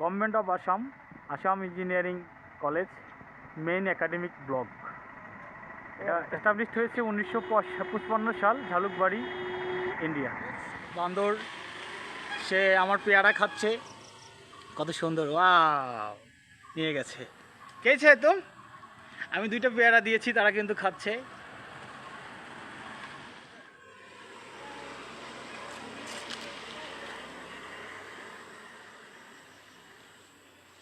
Government of Assam Assam engineering college main academic block এটা established হয়েছে উনিশশো পঁচপান্ন সাল, ঝালুকবাড়ি ইন্ডিয়া বান্দর, সে আমার পেয়ারা খাচ্ছে। কত সুন্দর, ওয়াও, নিয়ে গেছে। খেয়েছে তো আমি দুইটা পেয়ারা দিয়েছি, তারা কিন্তু খাচ্ছে।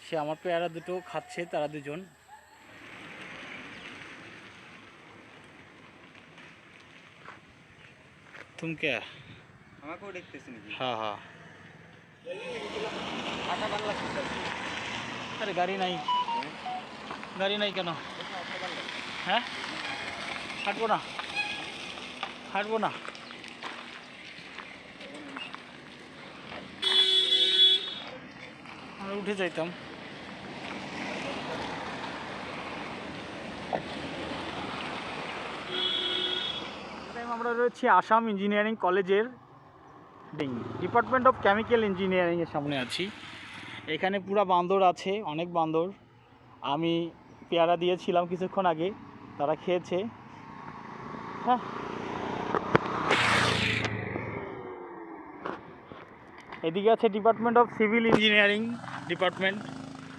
সে আমার পেয়ারা দুটো খাচ্ছে তারা দুজন। তুম কে? আমাকেও দেখতেছি নাকি? হ্যাঁ হ্যাঁ। আরে গাড়ি নাই। হ্যাঁ? গাড়ি নাই কেন? হ্যাঁ? হাঁটবো না। হাঁটবো না। আমরা উঠে যাইতাম। আমরা রয়েছি আসাম ইঞ্জিনিয়ারিং কলেজের ডিপার্টমেন্ট অফ কেমিক্যাল ইঞ্জিনিয়ারিংয়ের সামনে আছি। এখানে পুরা বান্দর আছে, অনেক বান্দর। আমি পেয়ারা দিয়েছিলাম কিছুক্ষণ আগে, তারা খেয়েছে। হ্যাঁ। এদিকে আছে department of civil engineering department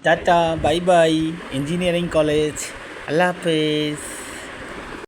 tata, bye bye engineering college আল্লাহ হাফেজ।